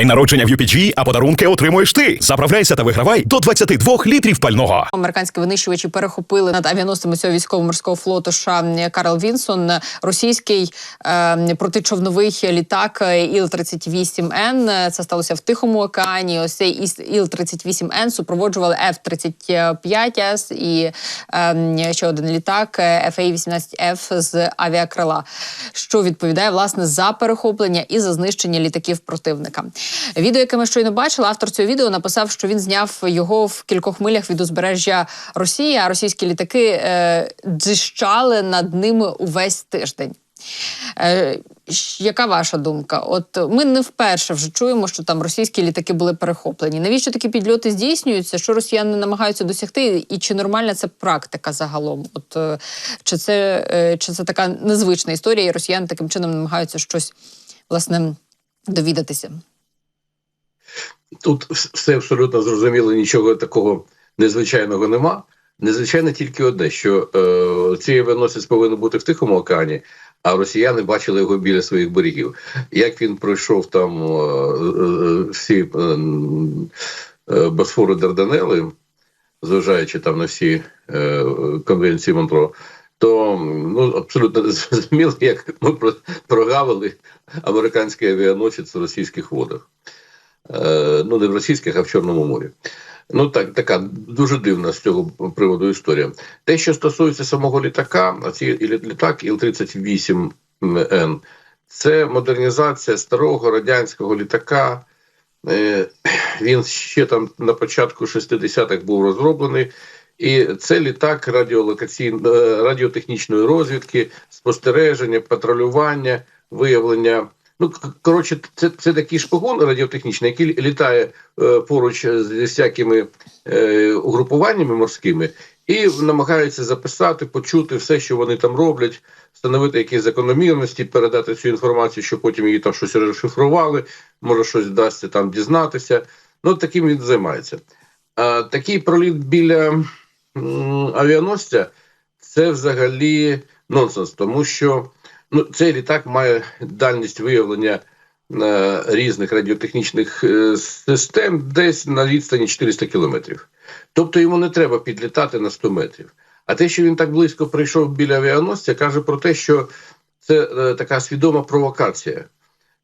День народження в UPG, а подарунки отримуєш ти. Заправляйся та вигравай до 22 літрів пального. Американські винищувачі перехопили над авіаносцями цього військово-морського флоту США Карл Вінсон, російський е, протичовновий літак Іл-38Н. Це сталося в Тихому океані. Ось цей Іл-38Н супроводжували F-35С і е, ще один літак FA-18F з авіакрила, що відповідає власне за перехоплення і за знищення літаків противника. Відео, яке ми щойно бачили, автор цього відео написав, що він зняв його в кількох милях від узбережжя Росії, а російські літаки е, дзищали над ними увесь тиждень. Е, яка ваша думка? От ми не вперше вже чуємо, що там російські літаки були перехоплені. Навіщо такі підльоти здійснюються? Що росіяни намагаються досягти? І чи нормальна це практика загалом? От е, чи це, е, чи це така незвична історія, і росіяни таким чином намагаються щось власне довідатися? Тут все абсолютно зрозуміло, нічого такого незвичайного нема. Незвичайно тільки одне, що е, цей авіаносець повинен бути в Тихому океані, а росіяни бачили його біля своїх берегів. Як він пройшов там е, е, всі е, е, Босфори Дарданели, зважаючи там на всі е, конвенції Монтро, то ну абсолютно зрозуміло, як ми про- прогавили американський авіаносець в російських водах. Е, ну не в російських, а в Чорному морі. Ну так, така дуже дивна з цього приводу історія. Те, що стосується самого літака, цей літак Іл-38Н, це модернізація старого радянського літака. Е, Він ще там на початку 60-х був розроблений. І це літак радіолокаційн... е, радіотехнічної розвідки, спостереження, патрулювання, виявлення. Ну, коротше, це, це такий шпигун радіотехнічний, який літає е, поруч з всякими е, угрупуваннями морськими і намагається записати, почути все, що вони там роблять, встановити якісь закономірності, передати цю інформацію, що потім її там щось розшифрували, може щось вдасться там дізнатися. Ну, таким він займається. А, такий проліт біля м, авіаносця це взагалі нонсенс, тому що ну, цей літак має дальність виявлення е, різних радіотехнічних е, систем десь на відстані 400 кілометрів. Тобто йому не треба підлітати на 100 метрів. А те, що він так близько прийшов біля авіаносця, каже про те, що це е, така свідома провокація.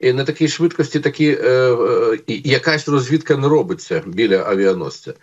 І на такій швидкості такі, е, е, якась розвідка не робиться біля авіаносця.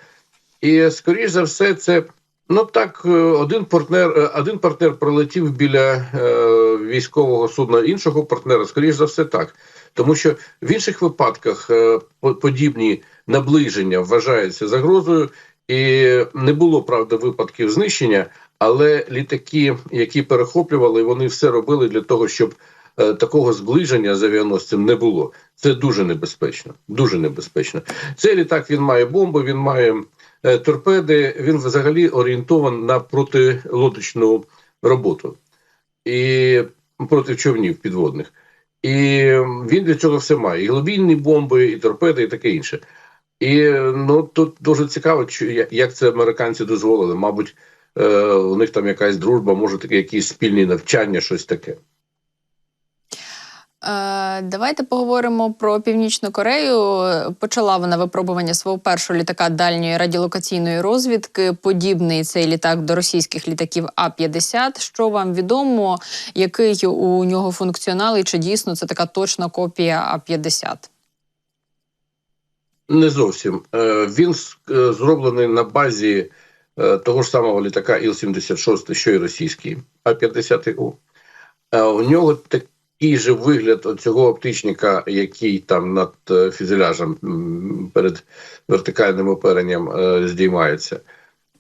І скоріш за все, це ну так, е, один партнер, е, один партнер пролетів біля е, військового судна іншого партнера. Скоріш за все, так. Тому що в інших випадках е, по- подібні наближення вважаються загрозою, і не було правда випадків знищення, але літаки, які перехоплювали, вони все робили для того, щоб е, такого зближення з авіаносцем не було. Це дуже небезпечно. Дуже небезпечно. Цей літак він має бомби, він має торпеди. Він взагалі орієнтований на протилодочну роботу і проти човнів підводних. І він для цього все має: і глибінні бомби, і торпеди, і таке інше. І ну тут дуже цікаво, як це американці дозволили. Мабуть, е, у них там якась дружба, може таке якісь спільні навчання, щось таке. Е, Давайте поговоримо про Північну Корею. Почала вона випробування свого першого літака дальньої радіолокаційної розвідки. Подібний цей літак до російських літаків А-50. Що вам відомо, який у нього функціонал і чи дійсно це така точна копія А-50? Не зовсім. Е, Він е, зроблений на базі того ж самого літака Іл-76, що й російський, А-50У. Е, У нього такий же вигляд цього оптичника, який там над е, фюзеляжем перед вертикальним оперенням е, здіймається.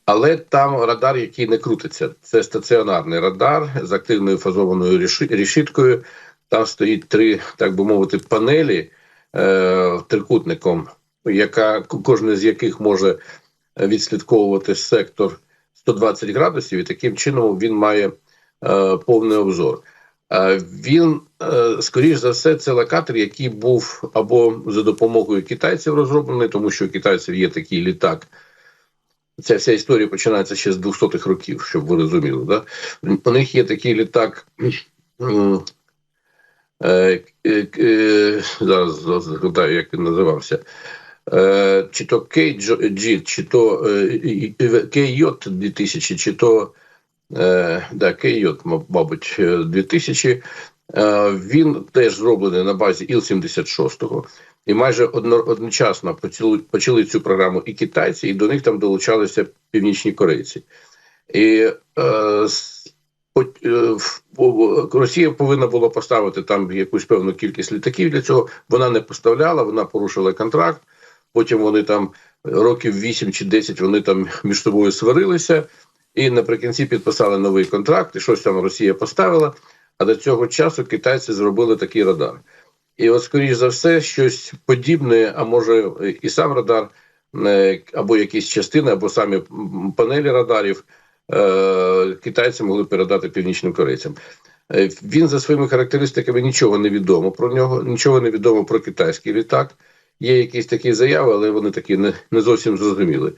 Але там радар, який не крутиться. Це стаціонарний радар з активною фазованою решіткою. Там стоїть три, так би мовити, панелі е, трикутником, яка кожна з яких може відслідковувати сектор 120 градусів, і таким чином він має е, повний обзор. Е, він, е, скоріш за все, це локатор, який був або за допомогою китайців розроблений, тому що у китайців є такий літак. Ця вся історія починається ще з 200-х років, щоб ви розуміли. Да? У них є такий літак Е, зараз згадаю, як він називався. Чи то KG, чи то KJ 2000, чи то да, KJ, мабуть, е, 2000. Е, Він теж зроблений на базі Іл-76. І майже одночасно почали, цю програму і китайці, і до них там долучалися північні корейці. І е, е, Росія повинна була поставити там якусь певну кількість літаків для цього. Вона не поставляла, вона порушила контракт. Потім вони там років 8 чи 10 вони там між собою сварилися, і наприкінці підписали новий контракт, і щось там Росія поставила. А до цього часу китайці зробили такий радар. І от, скоріш за все, щось подібне, а може і сам радар, е, або якісь частини, або самі панелі радарів е, китайці могли передати північним корейцям. Е, Він за своїми характеристиками нічого не відомо про нього, нічого не відомо про китайський літак. Є якісь такі заяви, але вони такі не, не зовсім зрозуміли.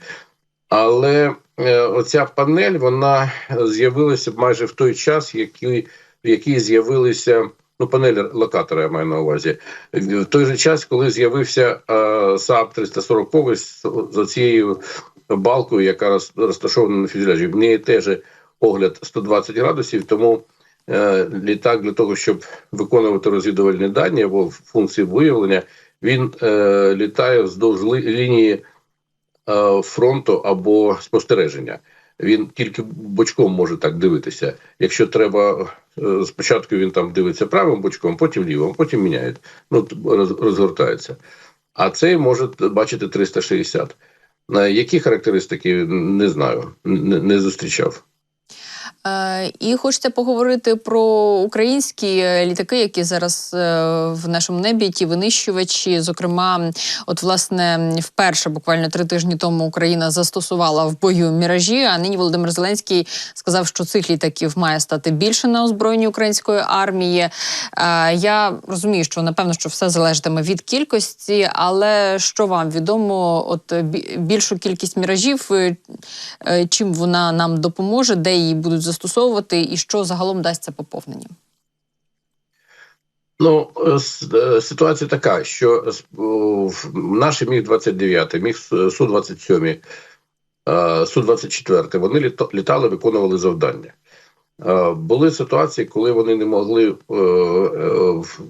Але оця панель вона з'явилася майже в той час, який, в який з'явилися ну, панель локатора, я маю на увазі, в той же час, коли з'явився е, САП 340 з, з цією балкою, яка роз, розташована на фюзеляжі. В неї теж огляд 120 градусів, тому е, літак для того, щоб виконувати розвідувальні дані або функції виявлення, він е, літає вздовж лінії е, фронту або спостереження. Він тільки бочком може так дивитися. Якщо треба, е, спочатку він там дивиться правим бочком, потім лівим, потім міняє. Ну, розгортається. А цей може бачити 360. Е, Які характеристики не знаю, не зустрічав. Е, І хочеться поговорити про українські е, літаки, які зараз е, в нашому небі, ті винищувачі. Зокрема, от власне вперше, буквально три тижні тому, Україна застосувала в бою міражі. А нині Володимир Зеленський сказав, що цих літаків має стати більше на озброєнні української армії. Я розумію, що напевно що все залежатиме від кількості, але що вам відомо, от більшу кількість міражів, чим вона нам допоможе, де її будуть застосовувати, і що загалом дасть це поповнення? Ну, е, е, ситуація така, що е, наші міг 29 міг су 27 су 24 вони літали, виконували завдання. Були ситуації, коли вони не могли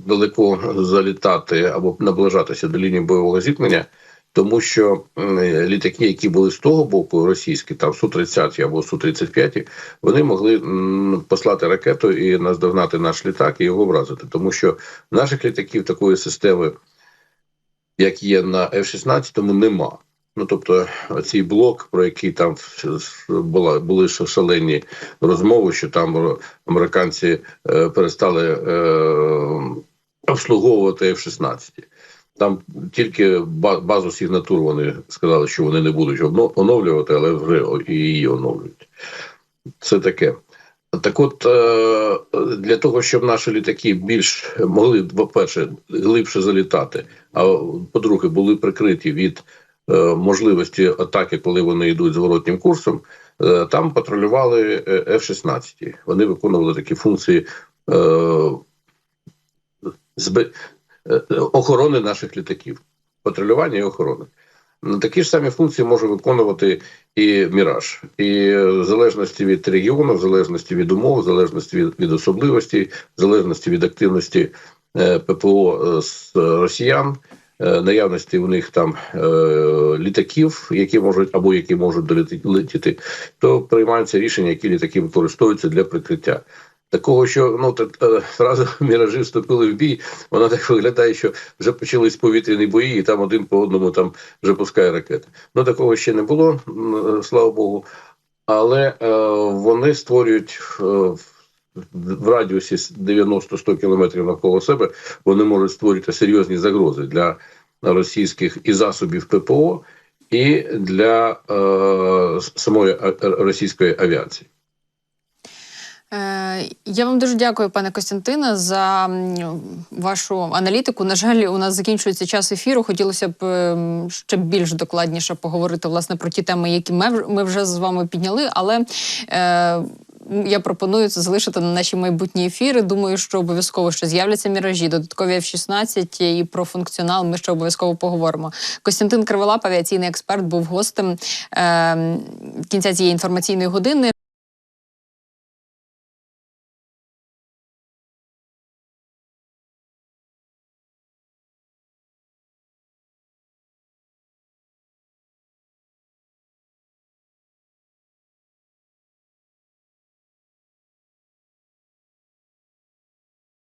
далеко залітати або наближатися до лінії бойового зіткнення, тому що літаки, які були з того боку, російські, там су 30 або су 35 вони могли послати ракету і наздогнати наш літак і його вразити, тому що наших літаків такої системи, як є на F-16, нема. Ну тобто, цей блок, про який там була були шалені розмови, що там американці е, перестали е, обслуговувати F-16. Там тільки базу сигнатур вони сказали, що вони не будуть оновлювати, але вже її оновлюють. Це таке. Так от, е, для того, щоб наші літаки більш могли, по-перше, глибше залітати, а по-друге, були прикриті від е, можливості атаки, коли вони йдуть зворотнім курсом, е, там патрулювали е, F-16. Вони виконували такі функції охорони наших літаків, патрулювання і охорони. Ну, Такі ж самі функції може виконувати і Міраж, і в залежності від регіону, в залежності від умов, в залежності від, від особливостей, в залежності від активності е, ППО е, з росіян, е, наявності у них там е, літаків, які можуть або які можуть долетіти, то приймаються рішення, які літаки використовуються для прикриття. Такого, що ну так е, зразу міражі вступили в бій, воно так виглядає, що вже почались повітряні бої, і там один по одному там вже пускає ракети. Ну такого ще не було, слава Богу. Але е, вони створюють е, в- радіусі 90-100 кілометрів навколо себе, вони можуть створити серйозні загрози для російських і засобів ППО, і для е, самої російської авіації. Е, Я вам дуже дякую, пане Костянтине, за вашу аналітику. На жаль, у нас закінчується час ефіру. Хотілося б ем, ще більш докладніше поговорити власне про ті теми, які ми, вже з вами підняли. Але е, я пропоную це залишити на наші майбутні ефіри. Думаю, що обов'язково ще з'являться міражі, додаткові F-16 і про функціонал. Ми ще обов'язково поговоримо. Костянтин Криволап, авіаційний експерт, був гостем е, кінця цієї інформаційної години.